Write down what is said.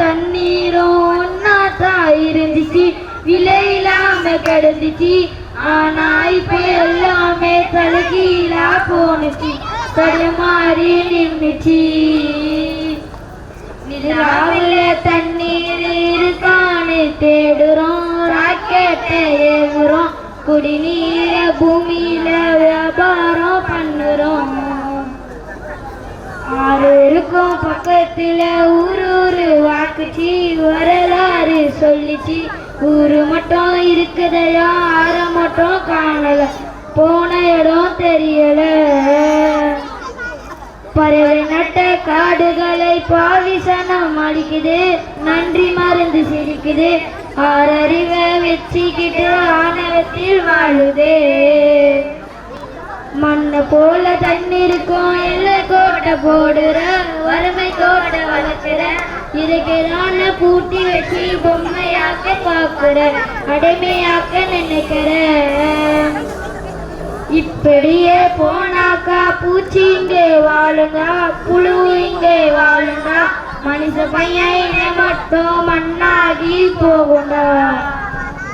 தண்ணீரும் ஒன்னா இருந்துச்சு. விலை இல்லாம கிடந்துச்சு. ஆனா இப்ப எல்லாமே தலகீழா போனுச்சு தடுமாறி நின்றுச்சு நிலாவில தண்ணீர் இருக்கான்னு தேடுறோம். ராக்கெட்டை ஏவுறோம். குடிநீர பூமியில வியாபாரம் பண்ணுறோம். ஆறு இருக்கும் பக்கத்துல ஊரு பார்த்துச்சு வரலாறு சொல்லிச்சு. ஊரு மட்டும் இருக்குதையா? ஆற மட்டும் காணல. போன இடம் தெரியல. பறவை நட்ட காடுகளை பாவிசனம் அடிக்குது. நன்றி மருந்து சிரிக்குது. ஆறறிவை வச்சுக்கிட்டு ஆணவத்தில் வாழுதே. மண்ணை போல தண்ணி இருக்கும். எல்லை கோட்டை போடுற வறுமை கோட்டை வளர்க்கிற இருக்கிறான பூட்டி வச்சு பொம்மையாக்க பாக்குற அடிமையாக்க நினைக்கிற. இப்படியே போனாக்கா பூச்சி இங்கே வாழுங்கா புழு இங்கே வாழுங்கா. மனுஷ பையன் மட்டும் மண்ணாகி போகுண்டா